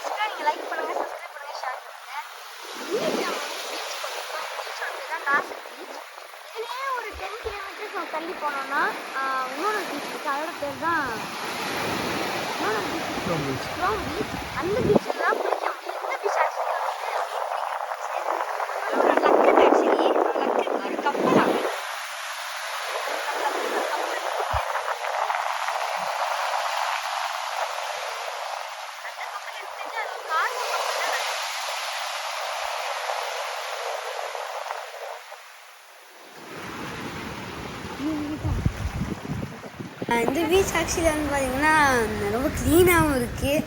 பேசினா நீங்கள் லைக் பண்ணுங்கள் சப்ஸ்கிரைப் பண்ணுங்கள் ஷேர் பண்ணுங்கள் பீச் தான் லாஸ்ட் பீச் ஒரு டென் கிலோமீட்டர்ஸ் நம்ம தள்ளி போனோம்னா இன்னொரு பீச் இருக்குது அதோட பேர் தான் இன்னொரு பீச் ஸ்ட்ராங் பீச் அந்த பீச் இந்த பீச் ஆக்சுவலி வந்து பார்த்தீங்கன்னா ரொம்ப க்ளீனாகவும் இருக்குது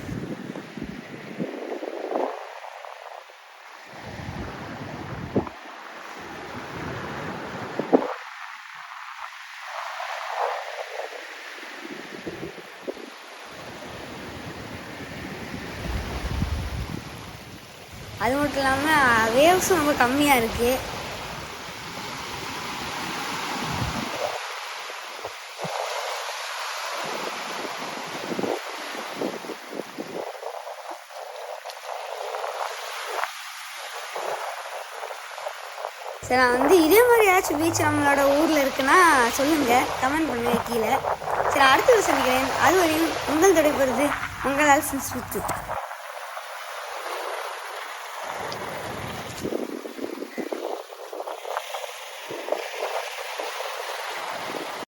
அது மட்டும் இல்லாமல் வேவ்ஸும் ரொம்ப கம்மியாக இருக்குது சரி நான் வந்து இதே மாதிரி ஏதாச்சும் பீச் நம்மளோட ஊரில் இருக்குன்னா சொல்லுங்கள் கமெண்ட் பண்ணுங்கள் கீழே. சரி அடுத்தது சந்திக்கிறேன். அது வரையும் உங்கள் தொடைபெறுது உங்களால் சுத்து.